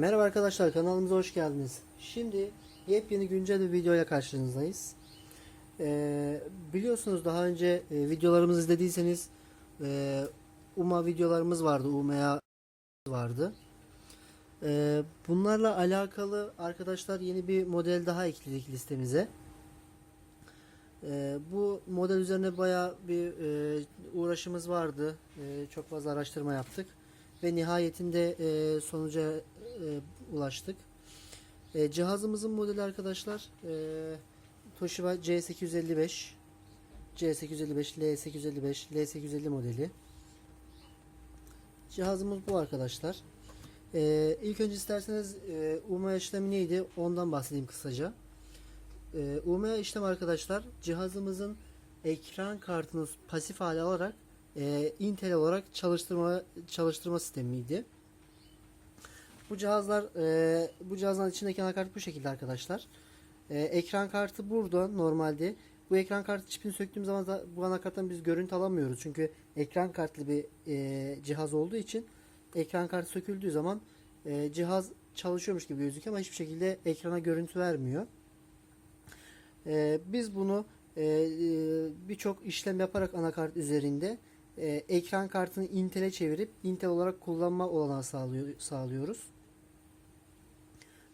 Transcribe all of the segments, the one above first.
Merhaba arkadaşlar kanalımıza hoş geldiniz. Şimdi yepyeni güncel bir videoyla karşınızdayız. Ee, biliyorsunuz daha önce e, videolarımızı izlediyseniz e, UMA videolarımız vardı. UMA vardı. Ee, bunlarla alakalı arkadaşlar yeni bir model daha ekledik listemize. Ee, bu model üzerine baya bir e, uğraşımız vardı. E, çok fazla araştırma yaptık ve nihayetinde e, sonuca e, ulaştık. E, cihazımızın modeli arkadaşlar e, Toshiba C855 C855 L855 L850 modeli. Cihazımız bu arkadaşlar. E, ilk önce isterseniz e, UMA işlemi neydi ondan bahsedeyim kısaca. E, UMA işlem arkadaşlar cihazımızın ekran kartını pasif hale alarak e, Intel olarak çalıştırma çalıştırma sistemiydi. Bu cihazlar e, bu cihazların içindeki anakart bu şekilde arkadaşlar. E, ekran kartı burada normalde. Bu ekran kartı çipini söktüğüm zaman da bu anakarttan biz görüntü alamıyoruz. Çünkü ekran kartlı bir e, cihaz olduğu için ekran kartı söküldüğü zaman e, cihaz çalışıyormuş gibi gözüküyor ama hiçbir şekilde ekrana görüntü vermiyor. E, biz bunu e, e, birçok işlem yaparak anakart üzerinde e, ekran kartını Intel'e çevirip Intel olarak kullanma olanağı sağlıyor, sağlıyoruz.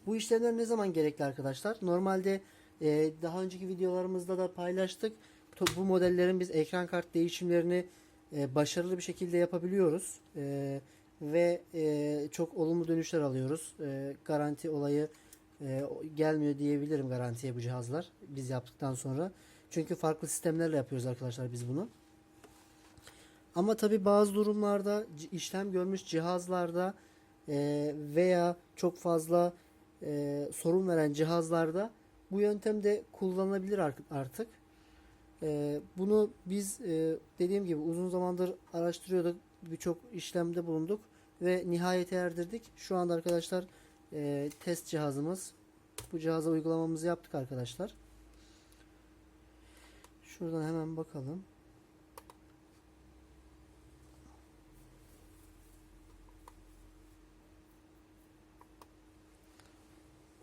Bu işlemler ne zaman gerekli arkadaşlar? Normalde e, daha önceki videolarımızda da paylaştık. Bu modellerin biz ekran kart değişimlerini e, başarılı bir şekilde yapabiliyoruz. E, ve e, çok olumlu dönüşler alıyoruz. E, garanti olayı e, gelmiyor diyebilirim garantiye bu cihazlar biz yaptıktan sonra. Çünkü farklı sistemlerle yapıyoruz arkadaşlar biz bunu. Ama tabi bazı durumlarda işlem görmüş cihazlarda e, veya çok fazla e, sorun veren cihazlarda bu yöntem de kullanılabilir ar- artık. E, bunu biz e, dediğim gibi uzun zamandır araştırıyorduk. Birçok işlemde bulunduk ve nihayete erdirdik. Şu anda arkadaşlar e, test cihazımız. Bu cihaza uygulamamızı yaptık arkadaşlar. Şuradan hemen bakalım.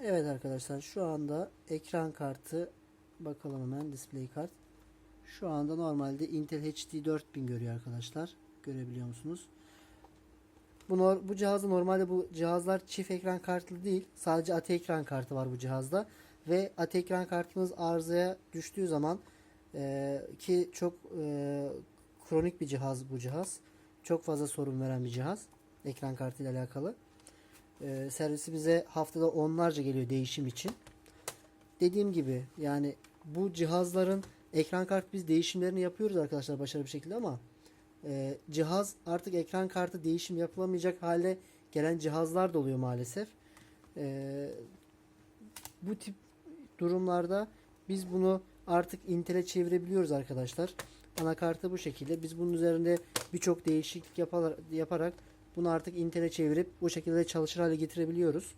Evet arkadaşlar şu anda ekran kartı bakalım hemen display kart. Şu anda normalde Intel HD 4000 görüyor arkadaşlar. Görebiliyor musunuz? Bu, bu cihazda normalde bu cihazlar çift ekran kartlı değil. Sadece AT ekran kartı var bu cihazda. Ve AT ekran kartınız arızaya düştüğü zaman e, ki çok e, kronik bir cihaz bu cihaz. Çok fazla sorun veren bir cihaz. Ekran kartı ile alakalı. E, servisi bize haftada onlarca geliyor değişim için. Dediğim gibi yani bu cihazların ekran kart biz değişimlerini yapıyoruz arkadaşlar başarılı bir şekilde ama e, cihaz artık ekran kartı değişim yapılamayacak hale gelen cihazlar da oluyor maalesef. E, bu tip durumlarda biz bunu artık Intel'e çevirebiliyoruz arkadaşlar. Anakartı bu şekilde. Biz bunun üzerinde birçok değişiklik yapar, yaparak bunu artık Intel'e çevirip bu şekilde çalışır hale getirebiliyoruz.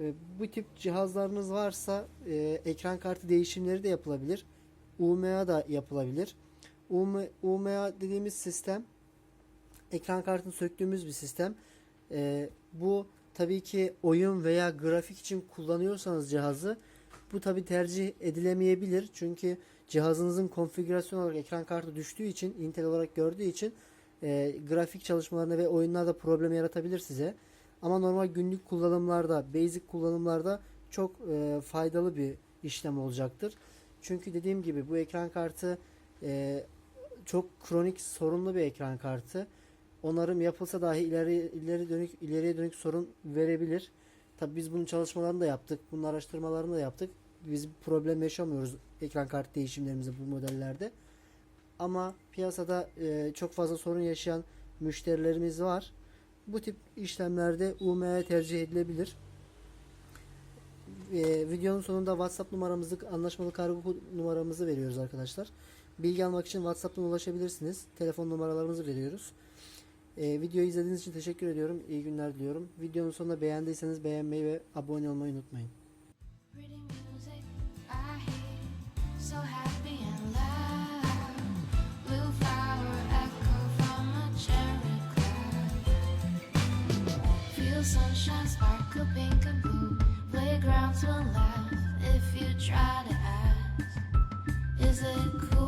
E, bu tip cihazlarınız varsa e, ekran kartı değişimleri de yapılabilir. UMA da yapılabilir. UMA, dediğimiz sistem ekran kartını söktüğümüz bir sistem. E, bu tabii ki oyun veya grafik için kullanıyorsanız cihazı bu tabii tercih edilemeyebilir. Çünkü cihazınızın konfigürasyon olarak ekran kartı düştüğü için Intel olarak gördüğü için e, grafik çalışmalarında ve oyunlarda problem yaratabilir size. Ama normal günlük kullanımlarda, basic kullanımlarda çok e, faydalı bir işlem olacaktır. Çünkü dediğim gibi bu ekran kartı e, çok kronik sorunlu bir ekran kartı. Onarım yapılsa dahi ileri ileri dönük ileriye dönük sorun verebilir. Tabii biz bunun çalışmalarını da yaptık. Bunun araştırmalarını da yaptık. Biz problem yaşamıyoruz ekran kart değişimlerimizi bu modellerde. Ama piyasada e, çok fazla sorun yaşayan müşterilerimiz var. Bu tip işlemlerde UMA tercih edilebilir. E, videonun sonunda WhatsApp numaramızı, anlaşmalı kargo numaramızı veriyoruz arkadaşlar. Bilgi almak için WhatsApp'tan ulaşabilirsiniz. Telefon numaralarımızı veriyoruz. E, videoyu izlediğiniz için teşekkür ediyorum. İyi günler diliyorum. Videonun sonunda beğendiyseniz beğenmeyi ve abone olmayı unutmayın. So happy sunshine, sparkle pink and blue. Playgrounds will laugh if you try to ask. Is it cool?